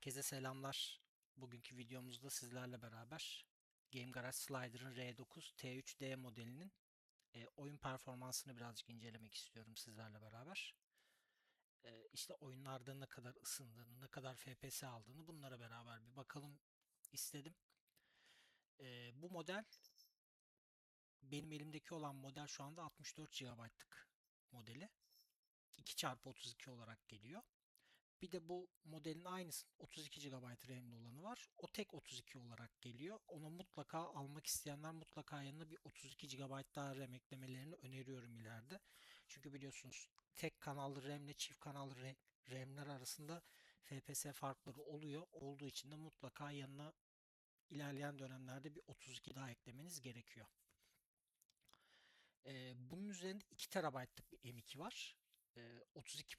Herkese selamlar. Bugünkü videomuzda sizlerle beraber Game Garage Slider'ın R9 T3D modelinin e, oyun performansını birazcık incelemek istiyorum sizlerle beraber. E, işte oyunlarda ne kadar ısındığını, ne kadar FPS aldığını bunlara beraber bir bakalım istedim. E, bu model benim elimdeki olan model şu anda 64 GB'lık modeli. 2x32 olarak geliyor. Bir de bu modelin aynısı 32 GB RAM'li olanı var. O tek 32 olarak geliyor. Onu mutlaka almak isteyenler mutlaka yanına bir 32 GB daha RAM eklemelerini öneriyorum ileride. Çünkü biliyorsunuz tek kanallı RAM ile çift kanallı RAM'ler arasında FPS farkları oluyor. Olduğu için de mutlaka yanına ilerleyen dönemlerde bir 32 daha eklemeniz gerekiyor. Ee, bunun üzerinde 2 TB'lık bir M2 var. Ee, 32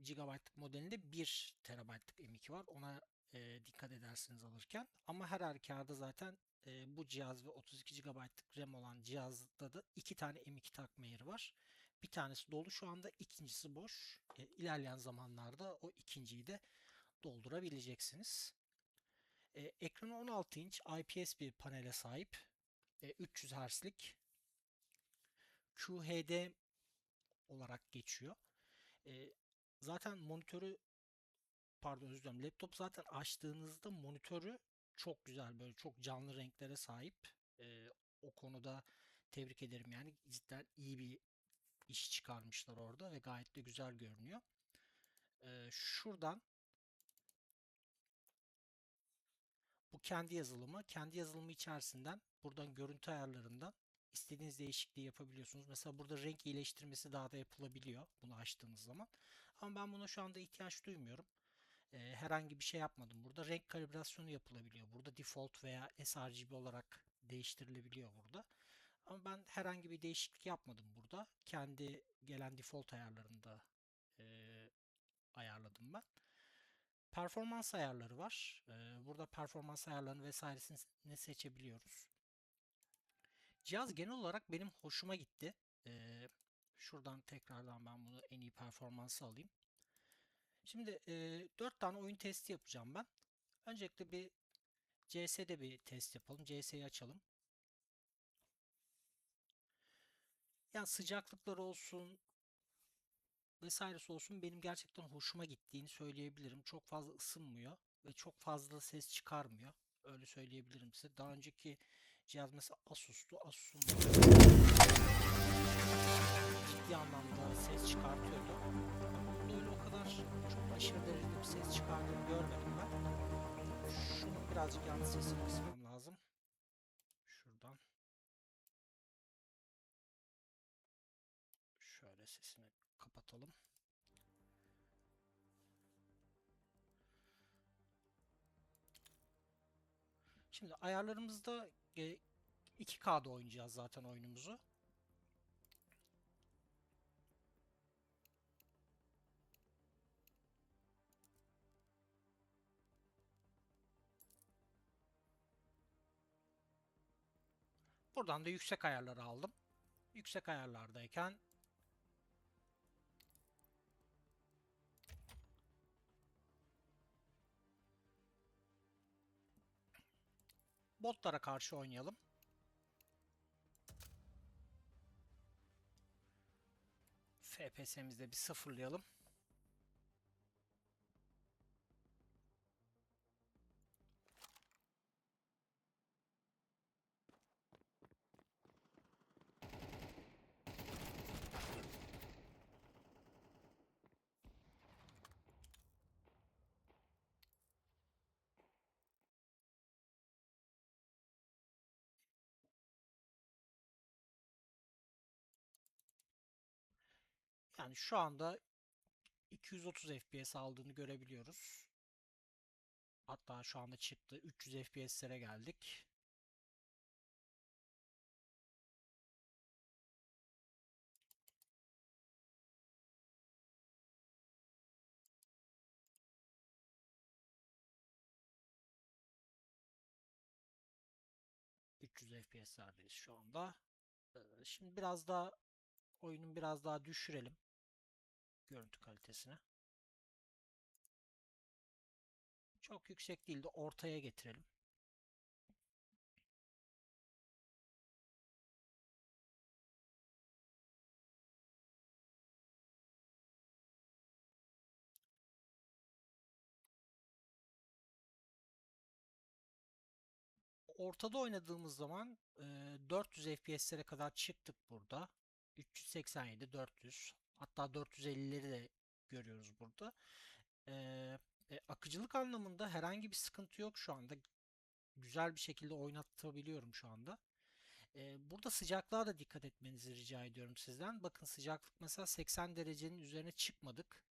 GB'lık modelinde 1 TB'lık M2 var. Ona e, dikkat edersiniz alırken. Ama her halükarda zaten e, bu cihaz ve 32 GB'lık RAM olan cihazda da 2 tane M2 takma yeri var. Bir tanesi dolu şu anda, ikincisi boş. E, ilerleyen zamanlarda o ikinciyi de doldurabileceksiniz. E, ekranı 16 inç IPS bir panele sahip. E, 300 Hz'lik QHD olarak geçiyor. E, zaten monitörü pardon özür dilerim laptop zaten açtığınızda monitörü çok güzel böyle çok canlı renklere sahip. E, o konuda tebrik ederim yani cidden iyi bir iş çıkarmışlar orada ve gayet de güzel görünüyor. E, şuradan bu kendi yazılımı. Kendi yazılımı içerisinden buradan görüntü ayarlarından istediğiniz değişikliği yapabiliyorsunuz. Mesela burada renk iyileştirmesi daha da yapılabiliyor bunu açtığınız zaman. Ama ben buna şu anda ihtiyaç duymuyorum. Ee, herhangi bir şey yapmadım. Burada renk kalibrasyonu yapılabiliyor. Burada default veya sRGB olarak değiştirilebiliyor burada. Ama ben herhangi bir değişiklik yapmadım burada. Kendi gelen default ayarlarında e, ayarladım ben. Performans ayarları var. Burada performans ayarlarını vesairesini seçebiliyoruz. Cihaz genel olarak benim hoşuma gitti. Ee, şuradan tekrardan ben bunu en iyi performansı alayım. Şimdi e, 4 tane oyun testi yapacağım ben. Öncelikle bir CS'de bir test yapalım. CS'yi açalım. Yani sıcaklıklar olsun, vesairesi olsun benim gerçekten hoşuma gittiğini söyleyebilirim. Çok fazla ısınmıyor ve çok fazla ses çıkarmıyor. Öyle söyleyebilirim size. Daha önceki cihaz mesela Asus'tu. Asus'un ciddi anlamda ses çıkartıyordu. Ama öyle o kadar çok aşırı derecede bir ses çıkardığını görmedim ben. Şunu birazcık yalnız sesini kısmam lazım. Şuradan. Şöyle sesini kapatalım. Şimdi ayarlarımızda e, 2K'da oynayacağız zaten oyunumuzu. Buradan da yüksek ayarları aldım. Yüksek ayarlardayken botlara karşı oynayalım. FPS'mizde bir sıfırlayalım. Yani şu anda 230 FPS aldığını görebiliyoruz. Hatta şu anda çıktı. 300 FPS'lere geldik. ...300 FPS'lerdeyiz şu anda. Şimdi biraz daha oyunun biraz daha düşürelim görüntü kalitesini. Çok yüksek değil de ortaya getirelim. Ortada oynadığımız zaman e, 400 FPS'lere kadar çıktık burada. 387, 400 hatta 450'leri de görüyoruz burada. E, e, akıcılık anlamında herhangi bir sıkıntı yok şu anda. Güzel bir şekilde oynatabiliyorum şu anda. E, burada sıcaklığa da dikkat etmenizi rica ediyorum sizden. Bakın sıcaklık mesela 80 derecenin üzerine çıkmadık.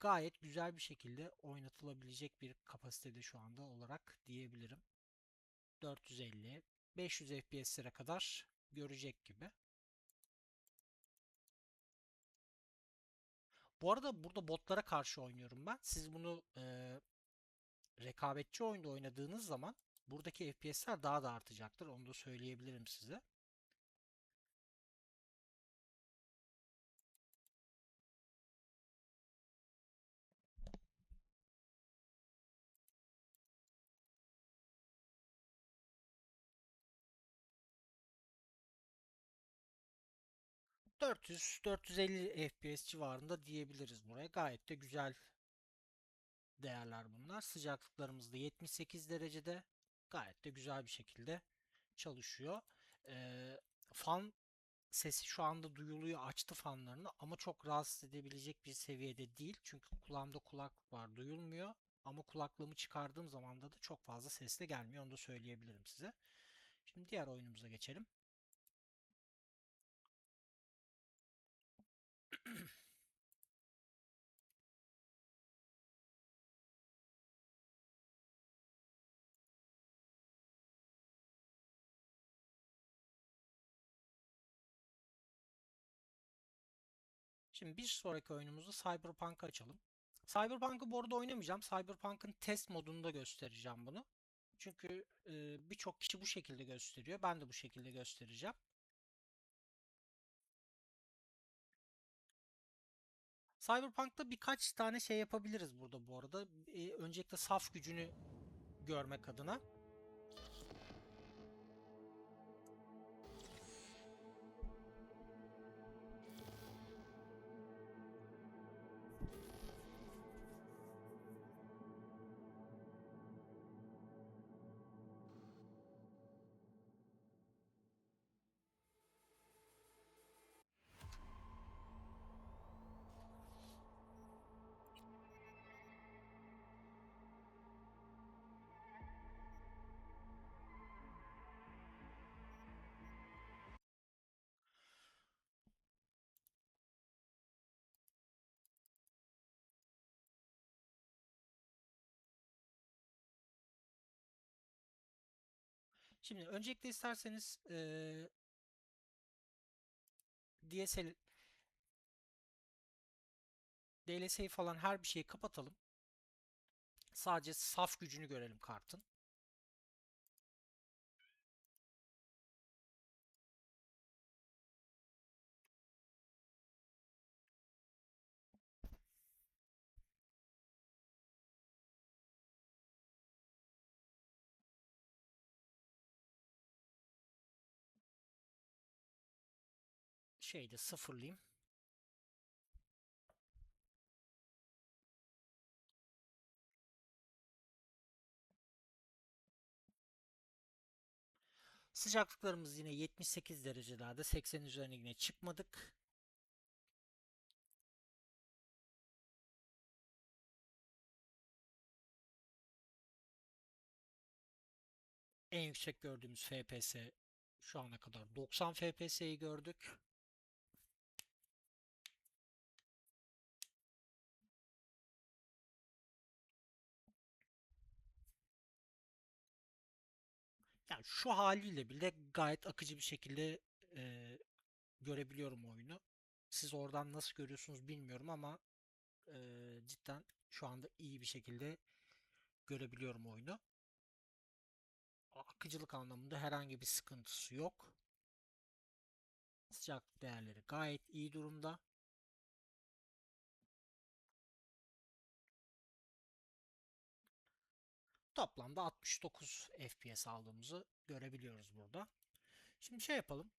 Gayet güzel bir şekilde oynatılabilecek bir kapasitede şu anda olarak diyebilirim. 450, 500 FPS'lere kadar görecek gibi. Bu arada burada botlara karşı oynuyorum ben. Siz bunu e, rekabetçi oyunda oynadığınız zaman buradaki FPS'ler daha da artacaktır. Onu da söyleyebilirim size. ...400-450 FPS civarında diyebiliriz buraya. Gayet de güzel değerler bunlar. Sıcaklıklarımız da 78 derecede. Gayet de güzel bir şekilde çalışıyor. Ee, fan sesi şu anda duyuluyor. Açtı fanlarını ama çok rahatsız edebilecek bir seviyede değil. Çünkü kulağımda kulaklık var duyulmuyor. Ama kulaklığımı çıkardığım zaman da çok fazla sesle gelmiyor. Onu da söyleyebilirim size. Şimdi diğer oyunumuza geçelim. Şimdi bir sonraki oyunumuzu Cyberpunk'ı açalım. Cyberpunk'ı bu arada oynamayacağım. Cyberpunk'ın test modunda göstereceğim bunu. Çünkü e, birçok kişi bu şekilde gösteriyor. Ben de bu şekilde göstereceğim. Cyberpunk'ta birkaç tane şey yapabiliriz burada bu arada. E, öncelikle saf gücünü görmek adına. Şimdi öncelikle isterseniz e, DSL DLS'yi falan her bir şeyi kapatalım. Sadece saf gücünü görelim kartın. Şeyde sıfırlayayım. Sıcaklıklarımız yine 78 derecelerde 80 üzerine yine çıkmadık. En yüksek gördüğümüz FPS şu ana kadar 90 FPS'yi gördük. Yani şu haliyle bile gayet akıcı bir şekilde e, görebiliyorum oyunu. Siz oradan nasıl görüyorsunuz bilmiyorum ama e, cidden şu anda iyi bir şekilde görebiliyorum oyunu. Akıcılık anlamında herhangi bir sıkıntısı yok. Sıcaklık değerleri gayet iyi durumda. Toplamda 69 FPS aldığımızı görebiliyoruz burada. Şimdi şey yapalım.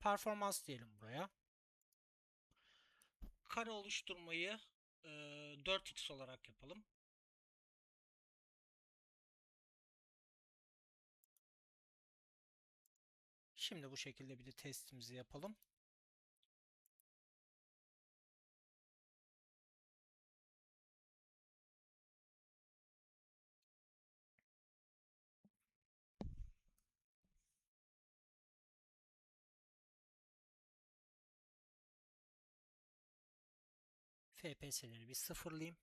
Performans diyelim buraya. Kare oluşturmayı e, 4x olarak yapalım. Şimdi bu şekilde bir de testimizi yapalım. FPS'leri bir sıfırlayayım.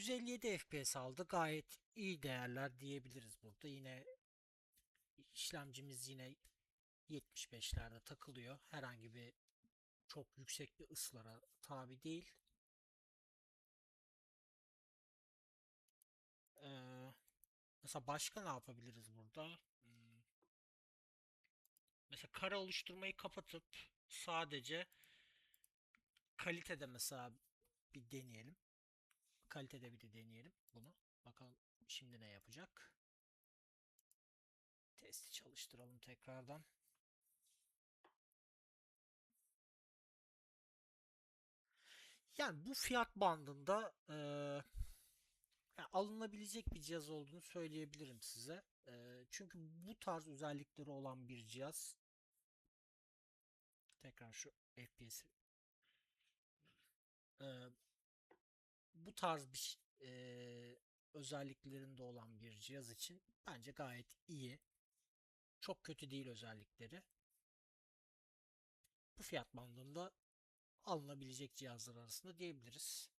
...157 FPS aldı. Gayet iyi değerler diyebiliriz burada. Yine işlemcimiz yine 75'lerde takılıyor. Herhangi bir çok yüksek bir ısılara tabi değil. Ee, mesela başka ne yapabiliriz burada? Hmm. Mesela kare oluşturmayı kapatıp sadece kalitede mesela bir deneyelim. Kalitede bir de deneyelim bunu. Bakalım şimdi ne yapacak. Testi çalıştıralım tekrardan. Yani bu fiyat bandında e, yani alınabilecek bir cihaz olduğunu söyleyebilirim size. E, çünkü bu tarz özellikleri olan bir cihaz tekrar şu FPS'i e, bu tarz bir e, özelliklerinde olan bir cihaz için bence gayet iyi. Çok kötü değil özellikleri. Bu fiyat bandında alınabilecek cihazlar arasında diyebiliriz.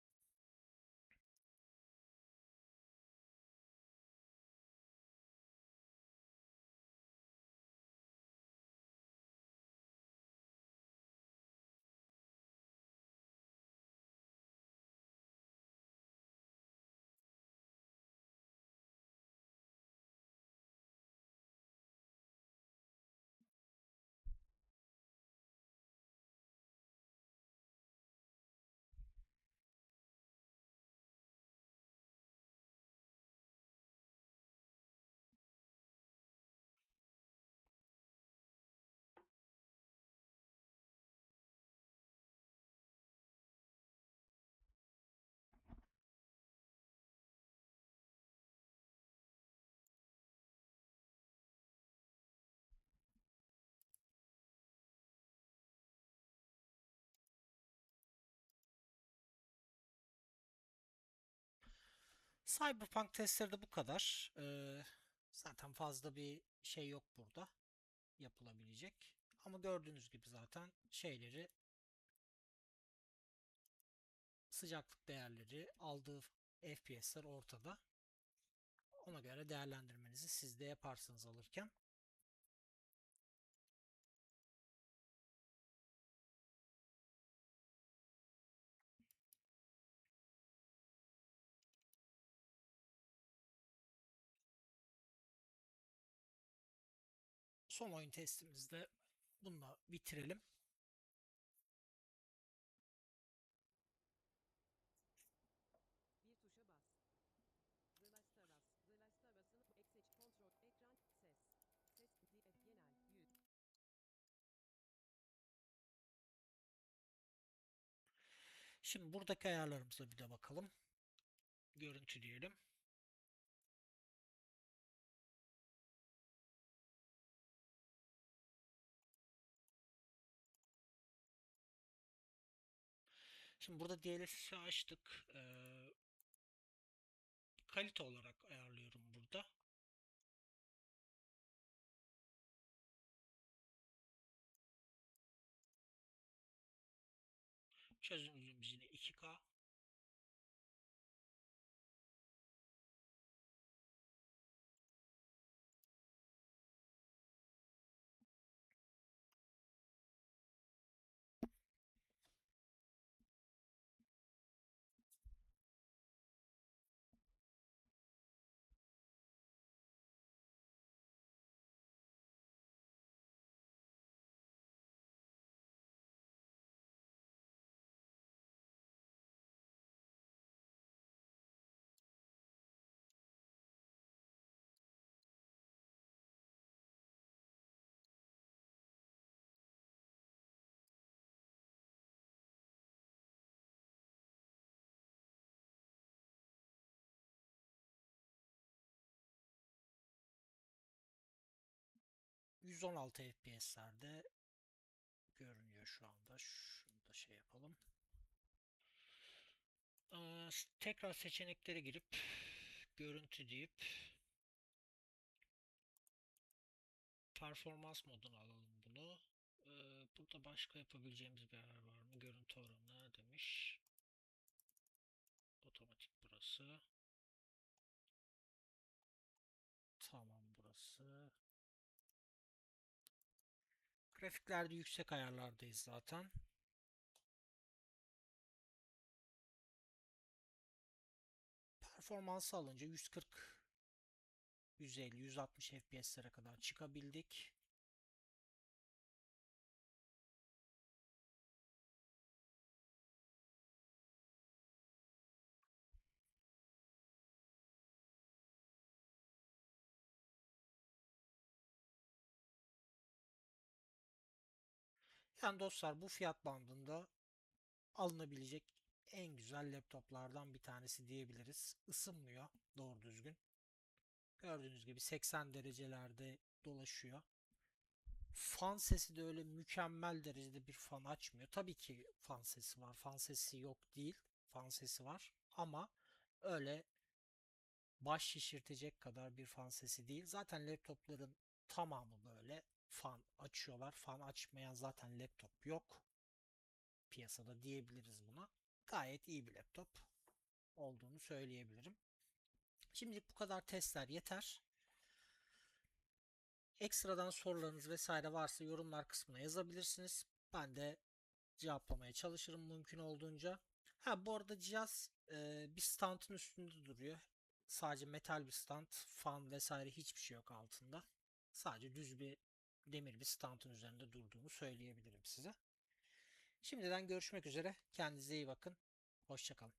Cyberpunk testleri de bu kadar. Ee, zaten fazla bir şey yok burada yapılabilecek. Ama gördüğünüz gibi zaten şeyleri sıcaklık değerleri aldığı FPS'ler ortada. Ona göre değerlendirmenizi siz de yaparsınız alırken. Son oyun testimizde bununla bitirelim. Şimdi buradaki ayarlarımıza bir de bakalım. Görüntü diyelim. Şimdi burada DLSS'i açtık. Ee, kalite olarak ayarlıyorum burada. Çözünürlüğümüz ...116 FPS'lerde görünüyor şu anda. Şunu da şey yapalım. Tekrar seçeneklere girip görüntü deyip performans moduna alalım bunu. Burada başka yapabileceğimiz bir ayar var mı? Görüntü oranı demiş. Otomatik burası. Tamam burası. Grafiklerde yüksek ayarlardayız zaten. Performansı alınca 140 150 160 FPS'lere kadar çıkabildik. Yani dostlar bu fiyat bandında alınabilecek en güzel laptoplardan bir tanesi diyebiliriz. Isınmıyor doğru düzgün. Gördüğünüz gibi 80 derecelerde dolaşıyor. Fan sesi de öyle mükemmel derecede bir fan açmıyor. Tabii ki fan sesi var. Fan sesi yok değil. Fan sesi var. Ama öyle baş şişirtecek kadar bir fan sesi değil. Zaten laptopların tamamı böyle fan açıyorlar. Fan açmayan zaten laptop yok. Piyasada diyebiliriz buna. Gayet iyi bir laptop olduğunu söyleyebilirim. Şimdilik bu kadar testler yeter. Ekstradan sorularınız vesaire varsa yorumlar kısmına yazabilirsiniz. Ben de cevaplamaya çalışırım mümkün olduğunca. Ha bu arada cihaz e, bir standın üstünde duruyor. Sadece metal bir stand, fan vesaire hiçbir şey yok altında. Sadece düz bir demir bir standın üzerinde durduğunu söyleyebilirim size. Şimdiden görüşmek üzere. Kendinize iyi bakın. Hoşçakalın.